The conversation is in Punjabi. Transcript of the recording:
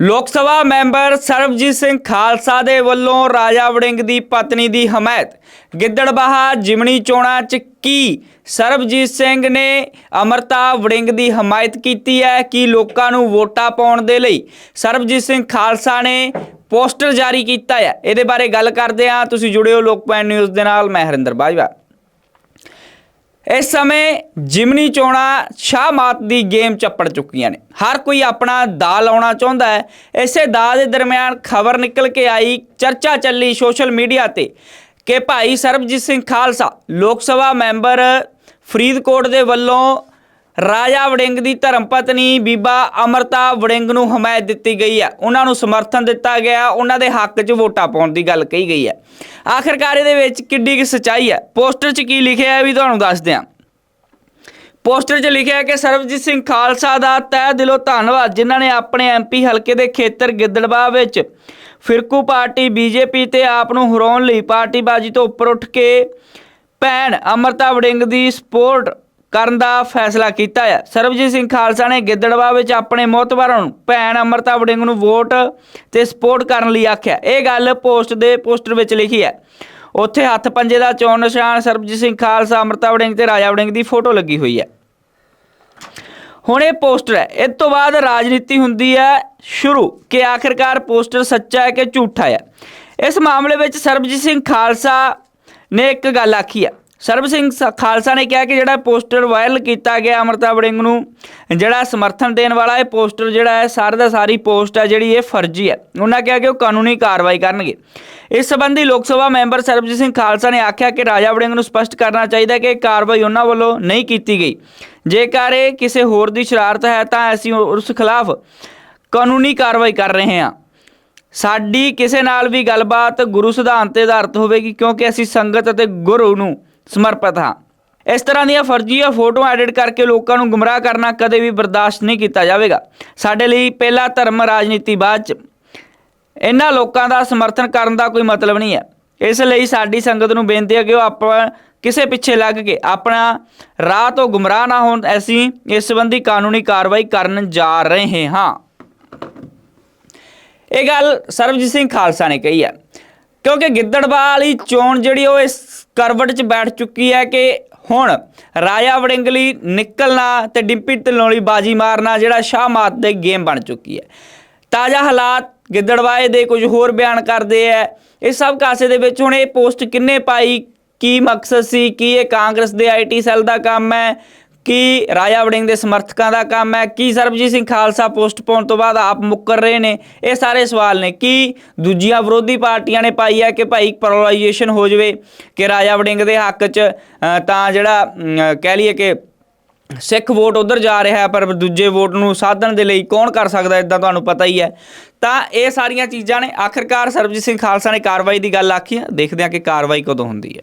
ਲੋਕ ਸਭਾ ਮੈਂਬਰ ਸਰਬਜੀਤ ਸਿੰਘ ਖਾਲਸਾ ਦੇ ਵੱਲੋਂ ਰਾਜਾ ਵੜਿੰਗ ਦੀ ਪਤਨੀ ਦੀ ਹਮਾਇਤ। ਗਿੱਦੜਬਾਹਾ ਜਿਮਣੀ ਚੋਣਾਂ 'ਚ ਕੀ ਸਰਬਜੀਤ ਸਿੰਘ ਨੇ ਅਮਰਤਾ ਵੜਿੰਗ ਦੀ ਹਮਾਇਤ ਕੀਤੀ ਹੈ, ਕਿ ਲੋਕਾਂ ਨੂੰ ਵੋਟਾਂ ਪਾਉਣ ਦੇ ਲਈ ਸਰਬਜੀਤ ਸਿੰਘ ਖਾਲਸਾ ਨੇ ਪੋਸਟਰ ਜਾਰੀ ਕੀਤਾ ਹੈ? ਇਹਦੇ ਬਾਰੇ ਗੱਲ ਕਰਦੇ ਹਾਂ। ਤੁਸੀਂ ਜੁੜਿਓ ਲੋਕਪਾਲ ਨਿਊਜ਼ ਦੇ ਨਾਲ, ਮੈਂ ਹਰਿੰਦਰ ਬਾਜਵਾ। ਇਸ ਸਮੇਂ ਜਿਮਨੀ ਚੋਣਾਂ ਸ਼ਾਹਮਾਤ ਦੀ ਗੇਮ ਚੱਪੜ ਚੁੱਕੀਆਂ ਨੇ। ਹਰ ਕੋਈ ਆਪਣਾ ਦਾ ਲਾਉਣਾ ਚਾਹੁੰਦਾ ਹੈ। ਇਸੇ ਦਾ ਦੇ ਦਰਮਿਆਨ ਖਬਰ ਨਿਕਲ ਕੇ ਆਈ, ਚਰਚਾ ਚੱਲੀ ਸੋਸ਼ਲ ਮੀਡੀਆ ਤੇ ਕਿ ਭਾਈ ਸਰਬਜੀਤ ਸਿੰਘ ਖਾਲਸਾ, ਲੋਕ ਸਭਾ ਮੈਂਬਰ ਫਰੀਦਕੋਟ ਦੇ ਵੱਲੋਂ ਰਾਜਾ ਵੜਿੰਗ ਦੀ ਧਰਮ ਪਤਨੀ ਬੀਬਾ ਅਮਰਤਾ ਵੜਿੰਗ ਨੂੰ ਹਮਾਇਤ ਦਿੱਤੀ ਗਈ ਹੈ। ਉਹਨਾਂ ਨੂੰ ਸਮਰਥਨ ਦਿੱਤਾ ਗਿਆ। ਉਹਨਾਂ ਦੇ ਹੱਕ 'ਚ ਵੋਟਾਂ ਪਾਉਣ ਦੀ ਗੱਲ ਕਹੀ ਗਈ ਹੈ। ਆਖਿਰਕਾਰ ਇਹਦੇ ਵਿੱਚ ਕਿੱਡੀ ਕਿ ਸਚਾਈ ਹੈ। ਪੋਸਟਰ 'ਚ ਕੀ ਲਿਖਿਆ ਹੈ ਵੀ ਤੁਹਾਨੂੰ ਦੱਸਦੇ ਹਾਂ ਪੋਸਟਰ 'ਚ ਲਿਖਿਆ ਹੈ ਕਿ ਸਰਬਜੀਤ ਸਿੰਘ ਖਾਲਸਾ ਦਾ ਤਹਿ ਦਿਲੋਂ ਧੰਨਵਾਦ, ਜਿਨ੍ਹਾਂ ਨੇ ਆਪਣੇ ਐਮਪੀ ਹਲਕੇ ਦੇ ਖੇਤਰ ਗਿੱਦੜਬਾਹ ਵਿੱਚ ਫਿਰਕੂ ਪਾਰਟੀ, ਬੀਜੇਪੀ ਤੇ ਆਪ ਨੂੰ ਹਰਾਉਣ ਲਈ ਪਾਰਟੀਬਾਜ਼ੀ ਤੋਂ ਉੱਪਰ ਉੱਠ ਕੇ ਭੈਣ ਅਮਰਤਾ ਵੜਿੰਗ ਦੀ ਸਪੋਰਟ ਕਰਨ ਦਾ ਫੈਸਲਾ ਕੀਤਾ ਹੈ ਸਰਬਜੀਤ ਸਿੰਘ ਖਾਲਸਾ ਨੇ ਗਿੱਦੜਵਾ ਵਿੱਚ ਆਪਣੇ ਮੋਤਬਰਾਂ ਨੂੰ ਭੈਣ ਅਮਰਤਾ ਵੜਿੰਗ ਨੂੰ ਵੋਟ ਤੇ ਸਪੋਰਟ ਕਰਨ ਲਈ ਆਖਿਆ। ਇਹ ਗੱਲ ਪੋਸਟ ਦੇ ਪੋਸਟਰ ਵਿੱਚ ਲਿਖੀ ਹੈ। ਉੱਥੇ ਹੱਥ ਪੰਜੇ ਦਾ ਚੋਣ ਨਿਸ਼ਾਨ ਸਰਬਜੀਤ ਸਿੰਘ ਖਾਲਸਾ, ਅਮਰਤਾ ਵੜਿੰਗ ਤੇ ਰਾਜਾ ਵੜਿੰਗ ਦੀ ਫੋਟੋ ਲੱਗੀ ਹੋਈ ਹੈ। ਹੁਣ ਇਹ ਪੋਸਟਰ ਹੈ। ਇਸ ਤੋਂ ਬਾਅਦ ਰਾਜਨੀਤੀ ਹੁੰਦੀ ਹੈ ਸ਼ੁਰੂ ਕਿ ਆਖਿਰਕਾਰ ਪੋਸਟਰ ਸੱਚਾ ਹੈ ਕਿ ਝੂਠਾ ਹੈ। ਇਸ ਮਾਮਲੇ ਵਿੱਚ ਸਰਬਜੀਤ ਸਿੰਘ ਖਾਲਸਾ ਨੇ ਇੱਕ ਗੱਲ ਆਖੀ ਹੈ। ਸਰਬ ਸਿੰਘ ਸ- ਖਾਲਸਾ ਨੇ ਕਿਹਾ ਕਿ ਜਿਹੜਾ ਪੋਸਟਰ ਵਾਇਰਲ ਕੀਤਾ ਗਿਆ ਅਮਰਤਾ ਵੜਿੰਗ ਨੂੰ, ਜਿਹੜਾ ਸਮਰਥਨ ਦੇਣ ਵਾਲਾ ਇਹ ਪੋਸਟਰ ਜਿਹੜਾ ਹੈ, ਸਾਰੇ ਦਾ ਸਾਰੀ ਪੋਸਟ ਹੈ, ਜਿਹੜੀ ਇਹ ਫਰਜ਼ੀ ਹੈ। ਉਹਨਾਂ ਕਿਹਾ ਕਿ ਉਹ ਕਾਨੂੰਨੀ ਕਾਰਵਾਈ ਕਰਨਗੇ। ਇਸ ਸੰਬੰਧੀ ਲੋਕ ਸਭਾ ਮੈਂਬਰ ਸਰਬਜੀਤ ਸਿੰਘ ਖਾਲਸਾ ਨੇ ਆਖਿਆ ਕਿ ਰਾਜਾ ਵੜਿੰਗ ਨੂੰ ਸਪਸ਼ਟ ਕਰਨਾ ਚਾਹੀਦਾ ਕਿ ਕਾਰਵਾਈ ਉਹਨਾਂ ਵੱਲੋਂ ਨਹੀਂ ਕੀਤੀ ਗਈ। ਜੇਕਰ ਇਹ ਕਿਸੇ ਹੋਰ ਦੀ ਸ਼ਰਾਰਤ ਹੈ, ਤਾਂ ਅਸੀਂ ਉਸ ਖਿਲਾਫ ਕਾਨੂੰਨੀ ਕਾਰਵਾਈ ਕਰ ਰਹੇ ਹਾਂ। ਸਾਡੀ ਕਿਸੇ ਨਾਲ ਵੀ ਗੱਲਬਾਤ ਗੁਰੂ ਸਿਧਾਂਤ ਤੇ ਆਧਾਰਿਤ ਹੋਵੇਗੀ, ਕਿਉਂਕਿ ਅਸੀਂ ਸੰਗਤ ਅਤੇ ਗੁਰੂ ਨੂੰ ਸਮਰਪਿਤ ਹਾਂ। ਇਸ ਤਰ੍ਹਾਂ ਦੀਆਂ ਫਰਜ਼ੀਆਂ ਫੋਟੋਆਂ ਐਡਿਟ ਕਰਕੇ ਲੋਕਾਂ ਨੂੰ ਗੁੰਮਰਾਹ ਕਰਨਾ ਕਦੇ ਵੀ ਬਰਦਾਸ਼ਤ ਨਹੀਂ ਕੀਤਾ ਜਾਵੇਗਾ। ਸਾਡੇ ਲਈ ਪਹਿਲਾ ਧਰਮ ਰਾਜਨੀਤੀ ਬਾਅਦ ਚ। ਇਹਨਾਂ ਲੋਕਾਂ ਦਾ ਸਮਰਥਨ ਕਰਨ ਦਾ ਕੋਈ ਮਤਲਬ ਨਹੀਂ ਹੈ। ਇਸ ਲਈ ਸਾਡੀ ਸੰਗਤ ਨੂੰ ਬੇਨਤੀ ਹੈ ਕਿ ਉਹ ਆਪਾਂ ਕਿਸੇ ਪਿੱਛੇ ਲੱਗ ਕੇ ਆਪਣਾ ਰਾਹ ਤੋਂ ਗੁੰਮਰਾਹ ਨਾ ਹੋਣ। ਅਸੀਂ ਇਸ ਸੰਬੰਧੀ ਕਾਨੂੰਨੀ ਕਾਰਵਾਈ ਕਰਨ ਜਾ ਰਹੇ ਹਾਂ। ਇਹ ਗੱਲ ਸਰਬਜੀਤ ਸਿੰਘ ਖਾਲਸਾ ਨੇ ਕਹੀ ਹੈ। ਕਿਉਂਕਿ ਗਿੱਦੜਵਾ ਵਾਲੀ ਚੋਣ ਜਿਹੜੀ ਉਹ ਇਸ ਕਰਵਟ 'ਚ ਬੈਠ ਚੁੱਕੀ ਹੈ ਕਿ ਹੁਣ ਰਾਜਾ ਵੜਿੰਗ ਲਈ ਨਿਕਲਣਾ ਤੇ ਡਿੰਪੀ ਢਿੱਲੋਂ ਲਈ ਬਾਜੀ ਮਾਰਨਾ ਜਿਹੜਾ ਸ਼ਾਹਮਾਤ ਦੇ ਗੇਮ ਬਣ ਚੁੱਕੀ ਹੈ। ਤਾਜ਼ਾ ਹਾਲਾਤ ਗਿੱਦੜਵਾਏ ਦੇ ਕੁਝ ਹੋਰ ਬਿਆਨ ਕਰਦੇ ਆ ਇਹ ਸਭ ਕਾਸੇ ਦੇ ਵਿੱਚ ਹੁਣ ਇਹ ਪੋਸਟ ਕਿੰਨੇ ਪਾਈ, ਕੀ ਮਕਸਦ ਸੀ, ਕੀ ਇਹ ਕਾਂਗਰਸ ਦੇ ਆਈਟੀ ਸੈੱਲ ਦਾ ਕੰਮ ਹੈ? ਕੀ ਰਾਜਾ ਵੜਿੰਗ ਦੇ ਸਮਰਥਕਾਂ ਦਾ ਕੰਮ ਹੈ? ਕੀ ਸਰਬਜੀਤ ਸਿੰਘ ਖਾਲਸਾ ਪੋਸਟ ਪਾਉਣ ਤੋਂ ਬਾਅਦ ਆਪ ਮੁੱਕਰ ਰਹੇ ਨੇ? ਇਹ ਸਾਰੇ ਸਵਾਲ ਨੇ। ਕੀ ਦੂਜੀਆਂ ਵਿਰੋਧੀ ਪਾਰਟੀਆਂ ਨੇ ਪਾਈ ਹੈ ਕਿ ਭਾਈ ਪੋਲਰਾਈਜੇਸ਼ਨ ਹੋ ਜਾਵੇ ਕਿ ਰਾਜਾ ਵੜਿੰਗ ਦੇ ਹੱਕ 'ਚ ਤਾਂ ਜਿਹੜਾ ਕਹਿ ਲਈਏ ਕਿ ਸਿੱਖ ਵੋਟ ਉਧਰ ਜਾ ਰਿਹਾ ਹੈ, ਪਰ ਦੂਜੇ ਵੋਟ ਨੂੰ ਸਾਧਣ ਦੇ ਲਈ ਕੌਣ ਕਰ ਸਕਦਾ ਇਦਾਂ ਤੁਹਾਨੂੰ ਪਤਾ ਹੀ ਹੈ। ਤਾਂ ਇਹ ਸਾਰੀਆਂ ਚੀਜ਼ਾਂ ਨੇ। ਆਖਿਰਕਾਰ ਸਰਬਜੀਤ ਸਿੰਘ ਖਾਲਸਾ ਨੇ ਕਾਰਵਾਈ ਦੀ ਗੱਲ ਆਖੀ ਹੈ। ਦੇਖਦੇ ਹਾਂ ਕਿ ਕਾਰਵਾਈ ਕਦੋਂ ਹੁੰਦੀ ਹੈ।